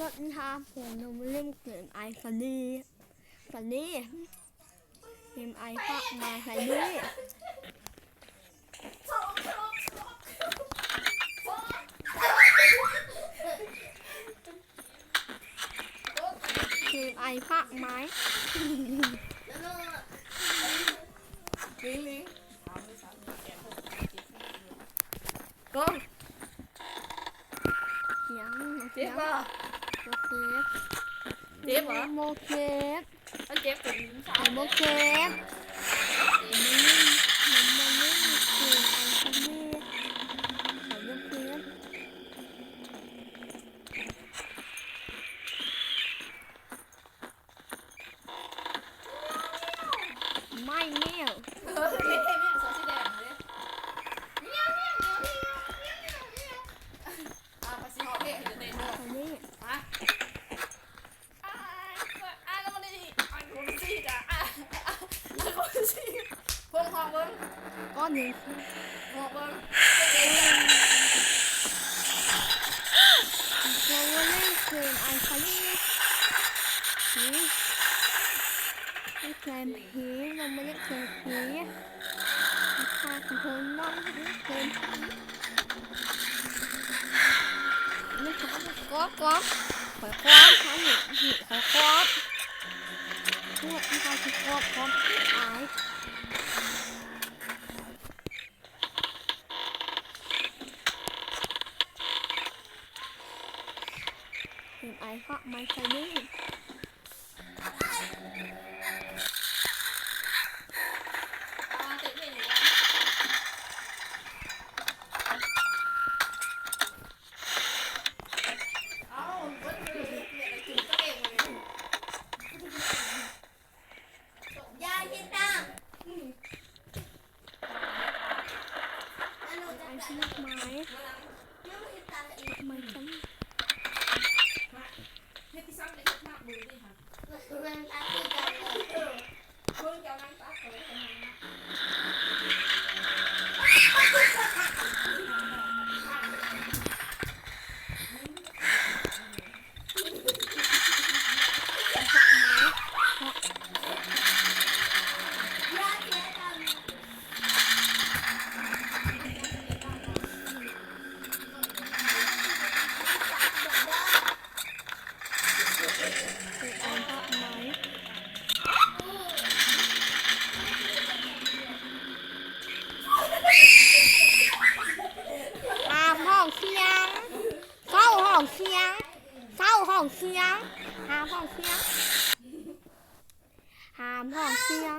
รถทาผมนมเล่มเกินไอซันนี่ซันนี่เอ็มไอปักมาซันนี่เอ็มไอปักไม้ลิงก็ยังเจ็บป่ะ เจ็บเหรอ โมเจ็บ แล้วเจ็บถึงสาม ไข่โมเจ็บ Annem. Babam. Dolanıyorsun Ankara'yı. Ich bleibe hier, dann bin ich gleich hier. Ich habe einen Hund, ไม่ขอขอขอขอขอขอขอขอขอขอขอขอขอ I hot my name. Bye. 好香，好香 xiên.